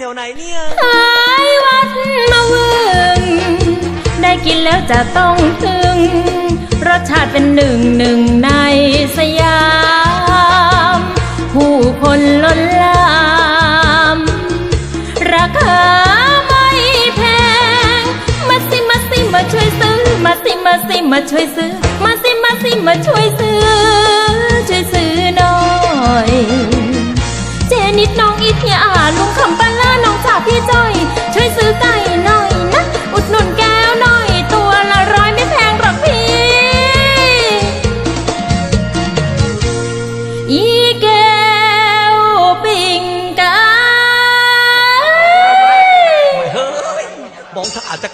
แถวไหนเนี่ยขายวัดมาเวึงได้กินแล้วจะต้องถึง รสชาติเป็นหนึ่งหนึ่งในสยาม ผู้คนล้นลาม ราคาไม่แพง มาสิมาสิมาช่วยซื้อ มาสิมาสิมาช่วยซื้อ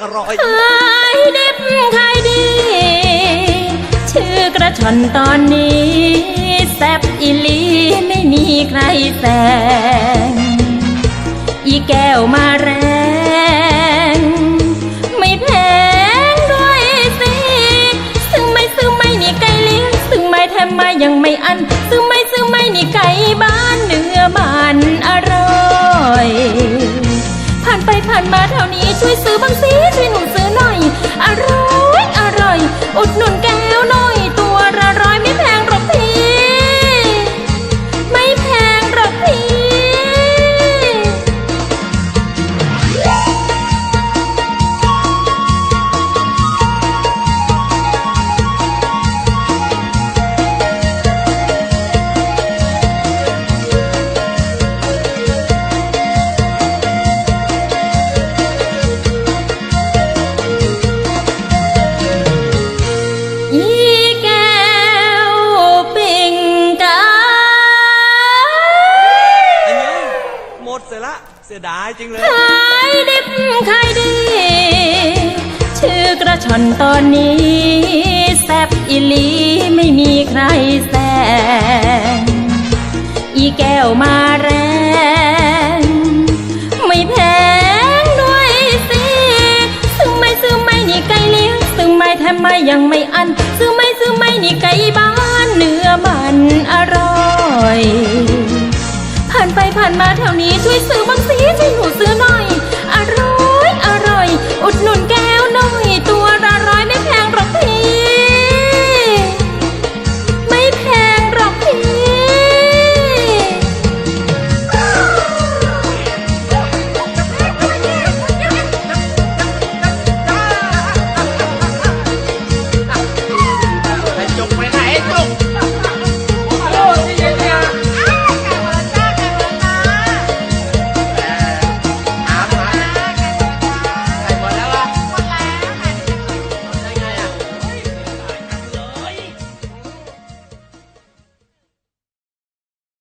ระรอย ขายดิบขายดี ชื่อกระชอนตอนนี้แซบอีลีไม่มีใครแซงอีแก้วมาแรง ไม่แพงด้วยสิซื้อไม่ซื้อไม่นี่ไก่เลี้ยงซื้อไม่แถมไม่ยังไม่อันซื้อไม่ซื้อไม่นี่ไก่บ้านเนื้อมันอร่อย ผ่านไปผ่านมาแถวนี้ช่วยซื้อบ้าง จริงเลยขายดิบขายดี ชื่อกระชอนตอนนี้แซบอีลีไม่มีใครแซงอีแก้วมาแรง ไม่แพงด้วยสิซื้อไม่ซื้อไม่นี่ไก่เลี้ยงซื้อไม่แถมไม่ยังไม่อันซื้อไม่